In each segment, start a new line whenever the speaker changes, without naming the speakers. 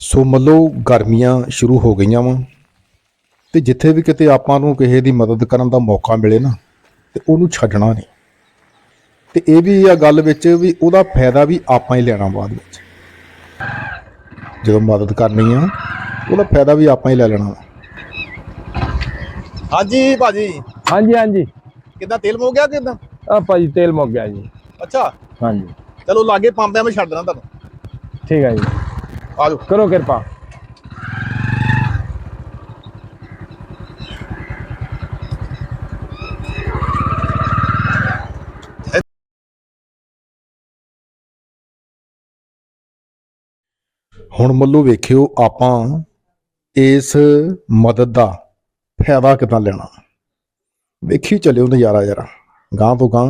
ਸੋ ਮੱਲੋ ਗਰਮੀਆਂ ਸ਼ੁਰੂ ਹੋ ਗਈਆਂ ਵਾ। ਤੇ ਜਿੱਥੇ ਵੀ ਕਿਤੇ ਆਪਾਂ ਨੂੰ ਕਿਸੇ ਦੀ ਮਦਦ ਕਰਨ ਦਾ ਮੌਕਾ ਮਿਲੇ ਨਾ ਤੇ ਉਹਨੂੰ ਛੱਡਣਾ ਨਹੀਂ। ਤੇ ਇਹ ਵੀ ਆ ਗੱਲ ਵਿੱਚ ਵੀ ਉਹਦਾ ਫਾਇਦਾ ਵੀ ਆਪਾਂ ਹੀ ਲੈਣਾ ਬਾਅਦ ਵਿੱਚ। ਜਦੋਂ ਮਦਦ ਕਰਨੀ ਆ ਉਹਦਾ ਫਾਇਦਾ ਵੀ ਆਪਾਂ ਹੀ ਲੈ ਲੈਣਾ। ਵਾ।
ਹਾਂਜੀ ਭਾਜੀ।
ਹਾਂਜੀ ਹਾਂਜੀ।
ਕਿੱਦਾਂ ਤੇਲ ਮੁੱਕ ਗਿਆ ਕਿੱਦਾਂ?
ਆ ਭਾਜੀ ਤੇਲ ਮੁੱਕ ਗਿਆ ਜੀ।
ਅੱਛਾ।
ਹਾਂਜੀ।
ਚਲੋ ਲਾਗੇ ਪੰਪ ਆ ਮੈਂ ਛੱਡ ਦੇਣਾ ਤੁਹਾਨੂੰ।
ਠੀਕ ਹੈ ਜੀ।
ਆ ਜਾਓ
ਕਰੋ ਕਿਰਪਾ।
ਹੁਣ ਮੱਲੋ ਵੇਖਿਓ ਆਪਾਂ ਇਸ ਮਦਦ ਦਾ ਫਾਇਦਾ ਕਿਦਾਂ ਲੈਣਾ। ਵੇਖੀ ਚੱਲਿਓ ਨਜ਼ਾਰਾ ਯਾਰਾ ਗਾਂ ਤੋਂ ਗਾਂ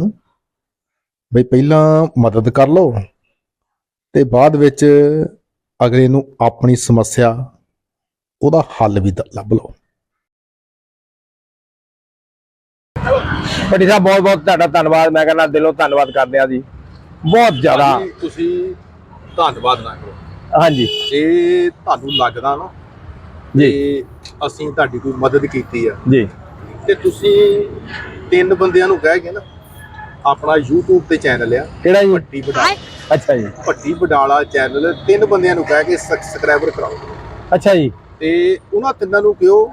ਬਈ ਪਹਿਲਾਂ ਮਦਦ ਕਰ ਲਓ ਤੇ ਬਾਅਦ ਵਿੱਚ ਅਗਲੇ ਨੂੰ ਆਪਣੀ ਸਮੱਸਿਆ ਉਹਦਾ ਹੱਲ ਵੀ ਲੱਭ ਲਓ।
ਭੱਟੀ ਸਾਹਿਬ ਬਹੁਤ ਬਹੁਤ ਤੁਹਾਡਾ ਧੰਨਵਾਦ। ਮੈਂ ਕਹਿੰਦਾ ਦਿਲੋਂ ਧੰਨਵਾਦ ਕਰਦੇ ਆ ਜੀ। ਬਹੁਤ ਜ਼ਿਆਦਾ।
ਭਾਜੀ, ਤੁਸੀਂ ਧੰਨਵਾਦ ਨਾ ਕਰੋ।
ਹਾਂਜੀ।
ਜੇ ਤੁਹਾਨੂੰ ਲੱਗਦਾ ਨਾ
ਜੀ।
ਕਿ ਅਸੀਂ ਤੁਹਾਡੀ ਕੋਈ ਮਦਦ ਕੀਤੀ ਆ
ਜੀ।
ਤੇ ਤੁਸੀਂ ਤਿੰਨ ਬੰਦਿਆਂ ਨੂੰ ਕਹਿ ਕੇ ਨਾ ਆਪਣਾ YouTube ਤੇ ਚੈਨਲ ਆ।
ਕਿਹੜਾ ਜੀ?
ਭੱਟੀ ਬਡਾਲਾ
ਅੱਛਾ ਜੀ।
ਭੱਟੀ ਬਡਾਲਾ ਚੈਨਲ ਤਿੰਨ ਬੰਦਿਆਂ ਨੂੰ ਕਹਿ ਕੇ ਸਬਸਕ੍ਰਾਈਬਰ ਕਰਾਓ।
ਅੱਛਾ ਜੀ।
ਤੇ ਉਹਨਾਂ ਤਿੰਨਾਂ ਨੂੰ ਕਿਹੋ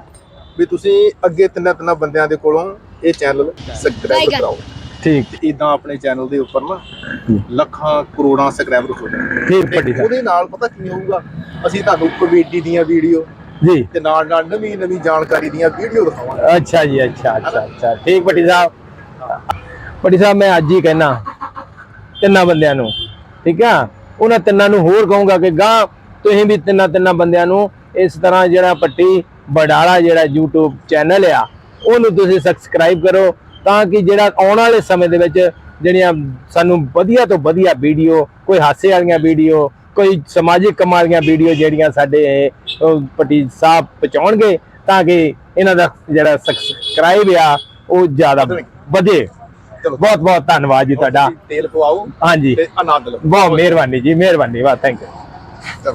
ਵੀ ਤੁਸੀਂ ਅੱਗੇ ਤਿੰਨਾਂ ਤਿੰਨਾਂ ਬੰਦਿਆਂ ਦੇ ਕੋਲੋਂ ਇਹ ਚੈਨਲ ਸਬਸਕ੍ਰਾਈਬ ਕਰਾਓ।
ਠੀਕ।
ਇਦਾਂ ਆਪਣੇ ਚੈਨਲ ਦੇ ਉੱਪਰ ਨਾ ਲੱਖਾਂ ਕਰੋੜਾਂ ਸਬਸਕ੍ਰਾਈਬਰ ਹੋ ਜਾਣ
ਠੀਕ ਭੱਟੀ ਸਾਹਿਬ
ਉਹਦੇ ਨਾਲ ਪਤਾ ਕੀ ਹੋਊਗਾ? ਅਸੀਂ ਤੁਹਾਨੂੰ ਕਮੇਡੀ ਦੀਆਂ ਵੀਡੀਓ
ਜੀ।
ਤੇ ਨਾਲ ਨਾਲ ਨਵੀਂ ਨਵੀਂ ਜਾਣਕਾਰੀ ਦੀਆਂ ਵੀਡੀਓ ਦਿਖਾਵਾਂਗੇ।
ਅੱਛਾ ਜੀ ਅੱਛਾ ਅੱਛਾ ਅੱਛਾ। ਠੀਕ ਭੱਟੀ ਸਾਹਿਬ। ਭੱਟੀ ਸਾਹਿਬ ਮੈਂ ਅੱਜ ਹੀ ਕਹਿਣਾ ਤਿੰਨਾਂ ਬੰਦਿਆਂ ਨੂੰ ਠੀਕ ਆ? ਉਹਨਾਂ ਤਿੰਨਾਂ ਨੂੰ ਹੋਰ ਕਹੂੰਗਾ ਕਿ ਗਾਂ ਤੁਸੀਂ ਵੀ ਤਿੰਨਾਂ ਤਿੰਨਾਂ ਬੰਦਿਆਂ ਨੂੰ ਇਸ ਤਰ੍ਹਾਂ ਜਿਹੜਾ ਪੱਟੀ ਬਡਾਲਾ ਜਿਹੜਾ YouTube ਚੈਨਲ ਆ ਉਹਨੂੰ ਤੁਸੀਂ ਸਬਸਕ੍ਰਾਈਬ ਕਰੋ ਤਾਂ ਕਿ ਜਿਹੜਾ ਆਉਣ ਵਾਲੇ ਸਮੇਂ ਦੇ ਵਿੱਚ ਜਿਹੜੀਆਂ ਸਾਨੂੰ ਵਧੀਆ ਤੋਂ ਵਧੀਆ ਵੀਡੀਓ ਕੋਈ ਹਾਸੇ ਵਾਲੀਆਂ ਵੀਡੀਓ ਕੋਈ ਸਮਾਜਿਕ ਕੰਮਾਂ ਵਾਲੀਆਂ ਵੀਡੀਓ ਜਿਹੜੀਆਂ ਸਾਡੇ ਪੱਟੀ ਸਾਹਿਬ ਪਹੁੰਚਾਉਣਗੇ ਤਾਂ ਕਿ ਇਹਨਾਂ ਦਾ ਜਿਹੜਾ ਸਬਸਕ੍ਰਾਈਬ ਆ ਉਹ ਜ਼ਿਆਦਾ ਵਧੇ। ਬਹੁਤ ਬਹੁਤ ਧੰਨਵਾਦ ਜੀ ਤੁਹਾਡਾ।
ਤੇਲ ਪਵਾਓ
ਹਾਂਜੀ।
ਤੇ ਆਨੰਦ ਲਓ
ਬਹੁਤ ਮਿਹਰਬਾਨੀ ਜੀ ਮਿਹਰਬਾਨੀ ਵਾਹ ਥੈਂਕ ਯੂ